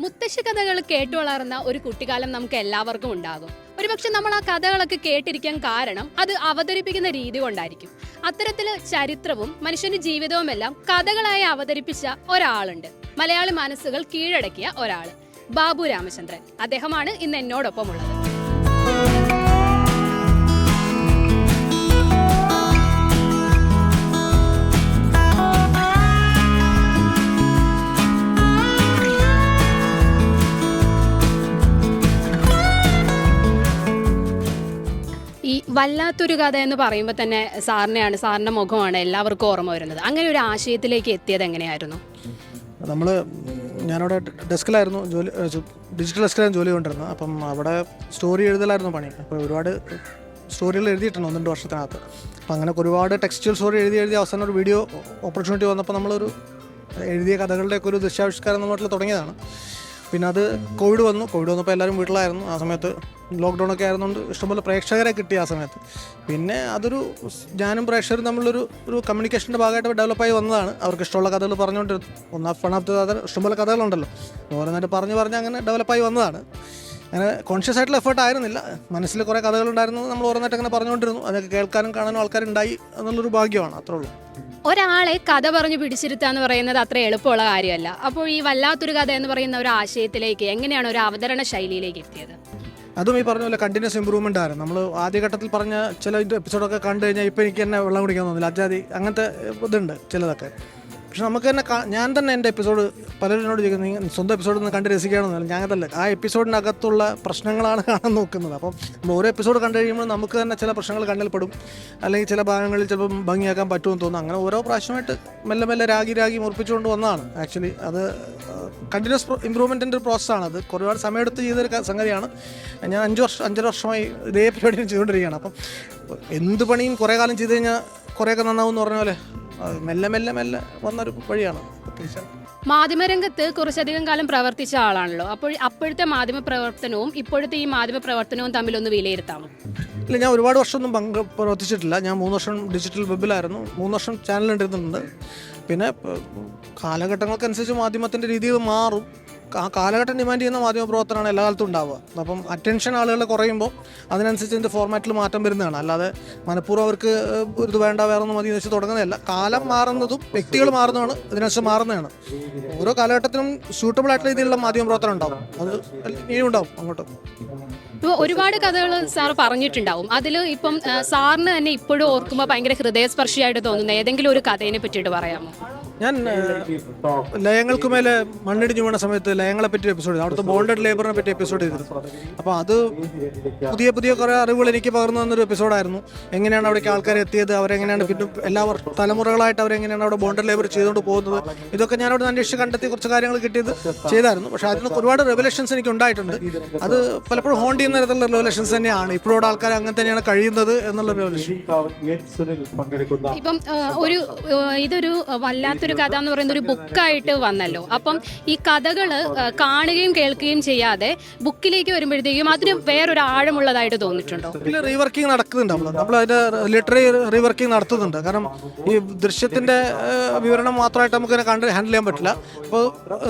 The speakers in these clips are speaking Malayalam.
മുത്തശ്ശി കഥകൾ കേട്ടു വളർന്ന ഒരു കുട്ടിക്കാലം നമുക്ക് എല്ലാവർക്കും ഉണ്ടാകും. ഒരുപക്ഷെ നമ്മൾ ആ കഥകളൊക്കെ കേട്ടിരിക്കാൻ കാരണം അത് അവതരിപ്പിക്കുന്ന രീതി കൊണ്ടായിരിക്കും. അത്തരത്തിൽ ചരിത്രവും മനുഷ്യന്റെ ജീവിതവും എല്ലാം കഥകളായി അവതരിപ്പിച്ച ഒരാളുണ്ട്. മലയാളി മനസ്സുകൾ കീഴടക്കിയ ഒരാൾ ബാബു രാമചന്ദ്രൻ. അദ്ദേഹമാണ് ഇന്ന് എന്നോടൊപ്പം വല്ലാത്തൊരു കഥ എന്ന് പറയുമ്പോൾ തന്നെ സാറിനെയാണ് സാറിന്റെ മുഖമാണ് എല്ലാവർക്കും ഓർമ്മ വരുന്നത്. അങ്ങനെ ഒരു ആശയത്തിലേക്ക് എത്തിയത് എങ്ങനെയായിരുന്നു? നമ്മൾ ഞാനവിടെ ഡെസ്കിലായിരുന്നു ജോലി ഡിജിറ്റൽ ഡെസ്കിലായിരുന്നു ജോലി കൊണ്ടിരുന്നത്. അപ്പം അവിടെ സ്റ്റോറി എഴുതലായിരുന്നു പണി. അപ്പോൾ ഒരുപാട് സ്റ്റോറികൾ എഴുതിയിട്ടുണ്ട് ഒന്ന് രണ്ട് വർഷത്തിനകത്ത്. അപ്പം അങ്ങനെ ഒരുപാട് ടെക്സ്റ്റൽ സ്റ്റോറി എഴുതി എഴുതി അവസാനം ഒരു വീഡിയോ ഓപ്പർച്യൂണിറ്റി വന്നപ്പോൾ നമ്മളൊരു എഴുതിയ കഥകളുടെയൊക്കെ ഒരു ദൃശ്യാവിഷ്കാരം നമ്മൾ തുടങ്ങിയതാണ്. പിന്നെ അത് കോവിഡ് വന്നു. കോവിഡ് വന്നപ്പോൾ എല്ലാവരും വീട്ടിലായിരുന്നു. ആ സമയത്ത് ലോക്ക്ഡൗൺ ഒക്കെ ആയിരുന്നുകൊണ്ട് ഇഷ്ടംപോലെ പ്രേക്ഷകരെ കിട്ടി ആ സമയത്ത്. പിന്നെ അതൊരു ഞാനും പ്രേക്ഷകരും തമ്മിലൊരു ഒരു കമ്മ്യൂണിക്കേഷന്റെ ഭാഗമായിട്ട് ഡെവലപ്പായി വന്നതാണ്. അവർക്ക് ഇഷ്ടമുള്ള കഥകൾ പറഞ്ഞുകൊണ്ടിരുന്നു. ഒന്നാ ഫണാഫ്റ്റ് കഥ ഇഷ്ടംപോലെ കഥകളുണ്ടല്ലോ. ഓരോന്നായിട്ട് പറഞ്ഞ് പറഞ്ഞ് അങ്ങനെ ഡെവലപ്പായി വന്നതാണ്. അങ്ങനെ കോൺഷ്യസ് ആയിട്ടുള്ള എഫേർട്ട് ആയിരുന്നില്ല. മനസ്സിൽ കുറേ കഥകളുണ്ടായിരുന്നു. നമ്മൾ ഓരോന്നായിട്ട് അങ്ങനെ പറഞ്ഞുകൊണ്ടിരുന്നു. അതൊക്കെ കേൾക്കാനും കാണാനും ആൾക്കാരുണ്ടായി എന്നുള്ളൊരു ഭാഗ്യമാണ്. അത്രേ ഉള്ളൂ. ഒരാളെ കഥ പറഞ്ഞു പിടിച്ചിരുത്തുക എന്ന് പറയുന്നത് അത്ര എളുപ്പമുള്ള കാര്യമല്ല. അപ്പോൾ ഈ വല്ലാത്തൊരു കഥ എന്ന് പറയുന്ന ഒരു ആശയത്തിലേക്ക് എങ്ങനെയാണ് ഒരു അവതരണ ശൈലിയിലേക്ക് എത്തിയത്? അതും ഈ പറഞ്ഞ പോലെ കണ്ടിന്യൂസ് ഇമ്പ്രൂവ്മെന്റ് ആണ്. നമ്മൾ ആദ്യഘട്ടത്തിൽ പറഞ്ഞ ചില എപ്പിസോഡൊക്കെ കണ്ടു കഴിഞ്ഞാൽ ഇപ്പോൾ എനിക്ക് തന്നെ വെള്ളം കുടിക്കാൻ തോന്നില്ല. അജാതി അങ്ങനത്തെ ഇതുണ്ട് ചിലതൊക്കെ. പക്ഷെ നമുക്ക് തന്നെ ഞാൻ തന്നെ എന്റെ എപ്പിസോഡ് പലരോട് ചോദിക്കുന്നത് "നീ സ്വന്തം എപ്പിസോഡ് ഒന്ന് കണ്ട് രസിക്കുകയാണെന്നല്ല ഞാൻ അതല്ല ആ എപ്പിസോഡിനകത്തുള്ള പ്രശ്നങ്ങളാണ് കാണാൻ നോക്കുന്നത്. അപ്പം നമ്മൾ ഓരോ എപ്പിസോഡ് കണ്ടു കഴിയുമ്പോൾ നമുക്ക് തന്നെ ചില പ്രശ്നങ്ങൾ കണ്ണിൽ പെടും. അല്ലെങ്കിൽ ചില ഭാഗങ്ങളിൽ ചിലപ്പം ഭംഗിയാക്കാൻ പറ്റുമെന്ന് തോന്നുന്നു അങ്ങനെ ഓരോ പ്രാവശ്യമായിട്ട് മെല്ലെ മെല്ലെ രാഗി രാഗി മുറിപ്പിച്ചുകൊണ്ട് വന്നതാണ്. ആക്ച്വലി അത് കണ്ടിന്യൂസ് ഇമ്പ്രൂവ്മെന്റിന്റെ ഒരു പ്രോസസ്സാണ് അത്. ഒരുപാട് സമയമെടുത്ത് ചെയ്തൊരു സംഗതിയാണ്. ഞാൻ അഞ്ച് വർഷം അഞ്ചര വർഷമായി ഇതേ പരിപാടി ചെയ്തുകൊണ്ടിരിക്കുകയാണ്. അപ്പം എന്ത് പണിയും കുറേ കാലം ചെയ്ത് കഴിഞ്ഞാൽ കുറേയൊക്കെ നന്നാവും എന്ന് പറഞ്ഞ പോലെ മെല്ലെ മെല്ലെ മെല്ലെ വന്നൊരു വഴിയാണ്. പ്രത്യേകിച്ച് മാധ്യമരംഗത്ത് കുറച്ചധികം കാലം പ്രവർത്തിച്ച ആളാണല്ലോ. അപ്പോൾ അപ്പോഴത്തെ മാധ്യമ പ്രവർത്തനവും ഇപ്പോഴത്തെ ഈ മാധ്യമ പ്രവർത്തനവും തമ്മിലൊന്ന് വിലയിരുത്താമോ? ഇല്ല ഞാൻ ഒരുപാട് വർഷമൊന്നും പങ്ക് പ്രവർത്തിച്ചിട്ടില്ല. ഞാൻ മൂന്ന് വർഷം ഡിജിറ്റൽ വെബിലായിരുന്നു മൂന്ന് വർഷം ചാനൽ ഉണ്ടായിരുന്നുണ്ട് പിന്നെ കാലഘട്ടങ്ങൾക്കനുസരിച്ച് മാധ്യമത്തിന്റെ രീതികൾ മാറും. ആ കാലഘട്ടം ഡിമാൻഡ് ചെയ്യുന്ന മാധ്യമ പ്രവർത്തനമാണ് എല്ലാ കാലത്തും ഉണ്ടാവുക. അപ്പം അറ്റൻഷൻ ആളുകൾ കുറയുമ്പോൾ അതിനനുസരിച്ച് ഇതിന്റെ ഫോർമാറ്റിൽ മാറ്റം വരുന്നതാണ്. അല്ലാതെ മനഃപൂർവം അവർക്ക് ഇത് വേണ്ട വേറെ ഒന്നും മതി എന്ന് വെച്ച് തുടങ്ങുന്നതല്ല. കാലം മാറുന്നതും വ്യക്തികൾ മാറുന്നതാണ് ഇതിനനുസരിച്ച് മാറുന്നതാണ്. ഓരോ കാലഘട്ടത്തിനും സൂട്ടബിൾ ആയിട്ടുള്ള രീതിയിലുള്ള മാധ്യമ പ്രവർത്തനം ഉണ്ടാവും. അത് ഇനിയും ഉണ്ടാവും അങ്ങോട്ടും. ഇപ്പോൾ ഒരുപാട് കഥകൾ സാർ പറഞ്ഞിട്ടുണ്ടാവും. അതിൽ ഇപ്പം സാറിന് തന്നെ ഇപ്പോഴും ഓർക്കുമ്പോൾ ഭയങ്കര ഹൃദയസ്പർശിയായിട്ട് തോന്നുന്ന. ഏതെങ്കിലും ഒരു കഥയെ പറ്റിയിട്ട് പറയാമോ? ഞാൻ ലയങ്ങൾക്ക് മേലെ മണ്ണിടിഞ്ഞു വീണ സമയത്ത് ലയങ്ങളെ പറ്റി എപ്പിസോഡ് അവിടുത്തെ ബോണ്ടഡ് ലേബറിനെ പറ്റി എപ്പിസോഡ് ചെയ്തിരുന്നു അപ്പോൾ അത് പുതിയ പുതിയ കുറേ അറിവുകൾ എനിക്ക് പകർന്നു തന്നൊരു എപ്പിസോഡായിരുന്നു എങ്ങനെയാണ് അവിടേക്ക് ആൾക്കാർ എത്തിയത്? അവരെങ്ങനെയാണ് പിന്നെ എല്ലാ തലമുറകളായിട്ട് അവരെങ്ങനെയാണ് അവിടെ ബോണ്ടഡ് ലേബർ ചെയ്തുകൊണ്ട് പോകുന്നത്? ഇതൊക്കെ ഞാൻ അവിടെ അന്വേഷിച്ച് കണ്ടെത്തി കുറച്ച് കാര്യങ്ങൾ കിട്ടിയത് ചെയ്തായിരുന്നു. പക്ഷേ അതിന് ഒരുപാട് റെവലേഷൻസ് എനിക്ക് ഉണ്ടായിട്ടുണ്ട്. അത് പലപ്പോഴും ഹോണ്ട് ചെയ്യുന്ന തരത്തിലുള്ള റെവലേഷൻസ് തന്നെയാണ്. ഇപ്പോഴും ആൾക്കാർ അങ്ങനെ തന്നെയാണ് കഴിയുന്നത് എന്നുള്ള റെവലേഷൻ ഇപ്പം ഒരു ഇതൊരു ഇതൊരു വല്ലാത്തൊരു കഥ എന്ന് പറയുന്ന ഒരു ബുക്കായിട്ട് വന്നല്ലോ. അപ്പം ഈ കഥകൾ കാണുകയും കേൾക്കുകയും ചെയ്യാതെ ബുക്കിലേക്ക് വരുമ്പോഴത്തേക്കും അതിന് വേറൊരു ആഴമുള്ളതായിട്ട് തോന്നിയിട്ടുണ്ടോ? ഇതിൽ റീവർക്കിംഗ് നടക്കുന്നുണ്ട് നമ്മൾ നമ്മൾ അതിന്റെ ലിറ്ററി റീവർക്കിംഗ് നടത്തുന്നുണ്ട്. കാരണം ഈ ദൃശ്യത്തിന്റെ വിവരണം മാത്രമായിട്ട് നമുക്ക് കണ്ട് ഹാൻഡിൽ ചെയ്യാൻ പറ്റില്ല. അപ്പോൾ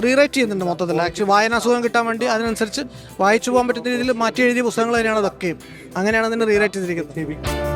റീറൈറ്റ് ചെയ്യുന്നുണ്ട് മൊത്തത്തിൽ ആക്ച്വലി വായനാസുഖം കിട്ടാൻ വേണ്ടി അതിനനുസരിച്ച് വായിച്ചു പോകാൻ പറ്റുന്ന രീതിയിൽ മാറ്റി എഴുതിയ പുസ്തകങ്ങൾ തന്നെയാണ് അതൊക്കെയും. അങ്ങനെയാണ് അതിന് റീറൈറ്റ് ചെയ്തിരിക്കുന്നത്.